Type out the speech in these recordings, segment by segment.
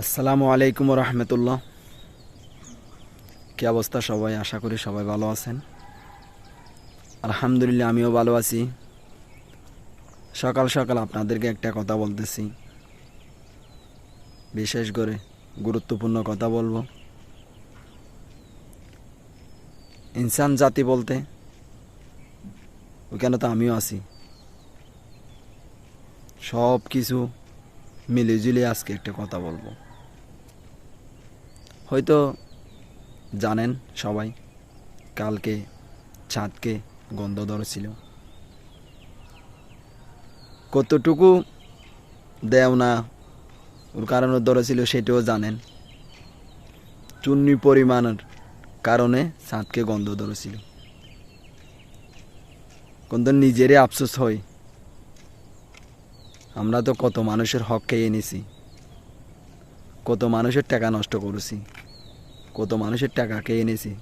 আসসালামু আলাইকুম রহমতুল্লাহ। কি অবস্থা সবাই? আশা করি সবাই ভালো আছেন। আলহামদুলিল্লাহ, আমিও ভালো আছি। সকাল সকাল আপনাদেরকে একটা কথা বলতেছি। বিশেষ করে গুরুত্বপূর্ণ কথা বলব। ইনসান জাতি বলতে ওখানে তো আমিও আছি। সব কিছু মিলিজুলি আজকে একটা কথা বলব। হয়তো জানেন সবাই, কালকে ছাদকে গন্ধ ধরেছিল। কতটুকু দেও না, ওর কারণে ধরেছিল সেটাও জানেন। চুন্নি পরিমাণের কারণে ছাদকে গন্ধ ধরেছিল। কিন্তু নিজেরই আফসোস হয়, আমরা তো কত মানুষের হক খেয়ে নিছি কত মানুষের টাকা নষ্ট করেছি। কত মানুষের টাকা খেয়ে নিছি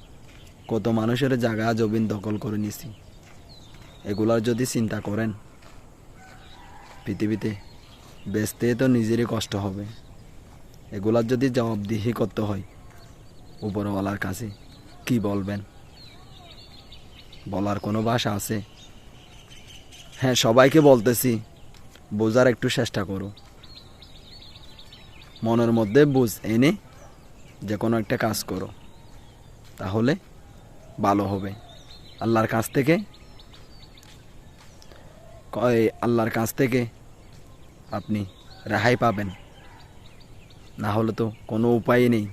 কত মানুষের জায়গা জমিন দখল করে নিছি। এগুলার যদি চিন্তা করেন, পৃথিবীতে বেচতে তো নিজেরই কষ্ট হবে। এগুলার যদি জবাবদিহি করতে হয়, উপরওয়ালার কাছে কি বলবেন? বলার কোনো ভাষা আছে? হ্যাঁ সবাইকে বলতেছি, বোঝার একটু চেষ্টা করো। মনের মধ্যে বুঝ, এনে যে কোনো একটা কাজ করো, তাহলে ভালো হবে। আল্লাহর কাছ থেকে আল্লাহর কাছ থেকে আপনি রেহাই পাবেন। না হলে তো কোনো উপায় নেই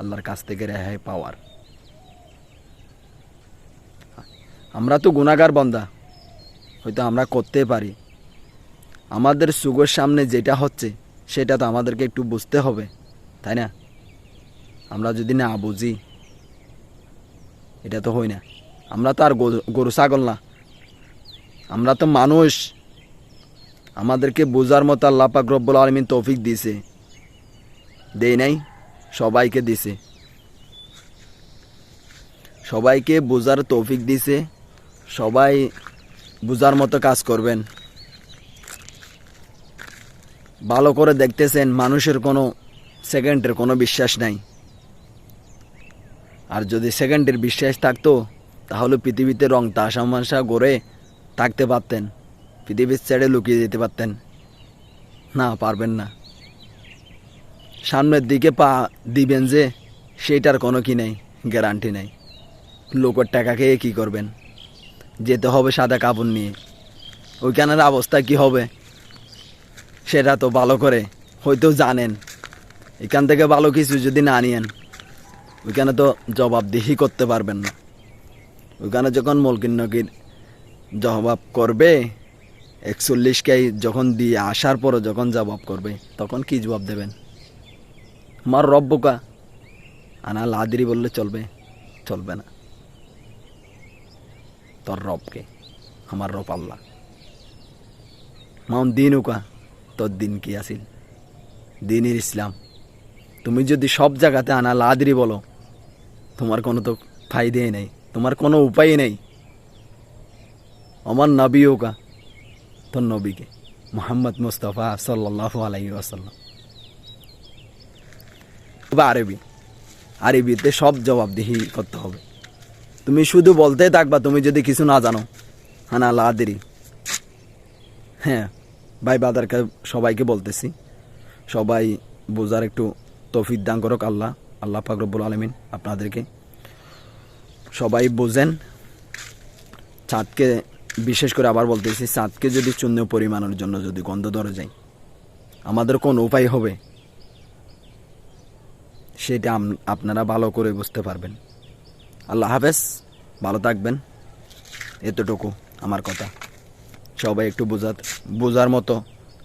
আল্লাহর কাছ থেকে রেহাই পাওয়ার। আমরা তো গুণাগার বন্দা, হয়তো আমরা করতে পারি। আমাদের সুগোর সামনে যেটা হচ্ছে, সেটা তো আমাদেরকে একটু বুঝতে হবে, তাই না? আমরা যদি না বুঝি, এটা তো হয় না। আমরা তো আর গরু- ছাগল না। আমরা তো মানুষ। আমাদেরকে বোঝার মতো আল্লাহ পাক রব্বুল আলমিন তৌফিক দিছে দেই নাই, সবাইকে দিছে সবাইকে বোঝার তৌফিক দিছে সবাই বোঝার মতো কাজ করবেন। ভালো করে দেখতেছেন, মানুষের কোনো সেকেন্ডের কোনো বিশ্বাস নাই। আর যদি সেকেন্ডের বিশ্বাস থাকতো, তাহলে পৃথিবীতে রং তাসামাশা গড়ে থাকতে পারতেন। পৃথিবীর ছেড়ে লুকিয়ে যেতে পারতেন। না, পারবেন না। সামনের দিকে পা দিবেন যে সেইটার কোনো কি নেই, গ্যারান্টি নেই। লোকের টাকা খেয়ে কী করবেন? যেতে হবে সাদা কাপড় নিয়ে। ওইখানের অবস্থা কি হবে? সেটা তো ভালো করে হয়তো জানেন। এখান থেকে ভালো কিছু যদি না নিয়েন ওইখানে তো জবাবদিহি করতে পারবেন না। ওইখানে যখন মলকিন নকির জবাব করবে, একচল্লিশকে যখন দিয়ে আসার পরে যখন জবাব করবে, তখন কি জবাব দেবেন? আমার রব্বকা আনা লাদিরি বললে চলবে চলবে না। তোর রবকে, আমার রব আল্লাহ। মাউন দিন উকা, তোর দিন কি আসিল দিনের ইসলাম। তুমি যদি সব জায়গাতে আনা লাদরি বলো তোমার কোনো তো ফায়দে নেই, তোমার কোনো উপায় নেই। আমার নবী ওকা তোর নবীকে, মোহাম্মদ মুস্তফা সাল্লাহ আলাই আসাল্লাম বা আরবি, আরবিতে সব জবাবদিহি করতে হবে। তুমি শুধু বলতে থাকবা, তুমি যদি কিছু না জানো হ্যাঁ হানা লাদেরি। হ্যাঁ ভাই বাদারকে সবাইকে বলতেছি, সবাই বোঝার একটু তৌফিক দান করক আল্লাহ। আল্লাহ ফাকরবুল আলমিন আপনাদেরকে সবাই বোঝেন। চাঁদকে বিশেষ করে আবার বলতেছি, চাঁদকে যদি চূন্য পরিমাণের জন্য যদি গন্ধ ধরে যায়, আমাদের কোন উপায় হবে? সেটা আপনারা ভালো করে বুঝতে পারবেন। আল্লাহ হাফেজ, ভালো থাকবেন। এতটুকু আমার কথা। সবাই একটু বোঝার বোঝার মতো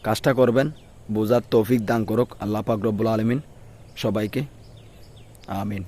কাজটা করবেন, বোঝার তৌফিক দান করুক আল্লাহ পাক রব্বুল আলমিন সবাইকে। Amen.